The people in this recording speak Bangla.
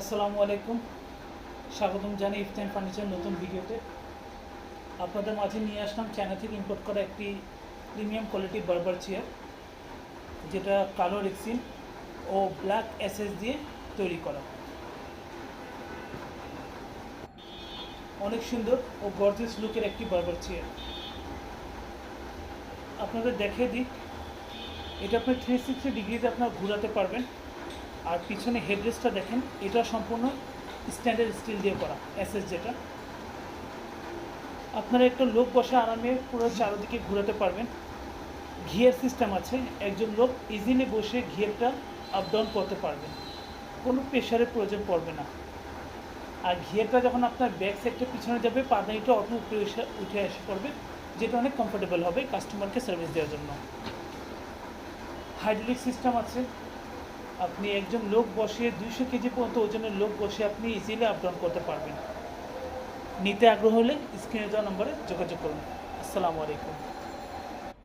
আসসালামু আলাইকুম। স্বাগতম জানাই ইফতান ফার্নিচার নতুন ভিডিওতে। আপনাদের মাঝে নিয়ে আসলাম চায়না থেকে ইম্পোর্ট করা একটি প্রিমিয়াম কোয়ালিটি বারবার চেয়ার যেটা কালো রেক্সিন ও ব্ল্যাক এসএস দিয়ে তৈরি করা। অনেক সুন্দর ও গর্জেস লুকের একটি বারবার চেয়ার আপনাদের দেখে দিই, এটা আপনি থ্রি সিক্সটি ডিগ্রিতে আপনার ঘোরাতে পারবেন। আর পিছনে হেডরেস্টটা দেখেন, এটা সম্পূর্ণ স্ট্যান্ডার্ড স্টিল দিয়ে করা এসএস যেটা। আপনারা একটা লোক বসে আরামে পুরো চারদিকে ঘোরাতে পারবেন। ঘিয়ের সিস্টেম আছে, একজন লোক ইজিলি বসে ঘিয়েরটা আপ ডাউন করতে পারবেন কোনো প্রেশারের প্রয়োজন পড়বে না। আর ঘিয়েরটা যখন আপনার ব্যাক সাইডটা পিছনে যাবে, পাদানিটা অটো উপরে উঠে এসে পড়বে, যেটা অনেক কমফোর্টেবল হবে কাস্টমারকে সার্ভিস দেওয়ার জন্য। হাইড্রোলিক সিস্টেম আছে আপনি একজন লোক বসিয়ে দুইশো কেজি পর্যন্ত ওজনের লোক বসিয়ে আপনি ইজিলি আপডাউন করতে পারবেন। নিতে আগ্রহ হলে স্ক্রিনে দেওয়া নম্বরে যোগাযোগ করুন। আসসালামু আলাইকুম।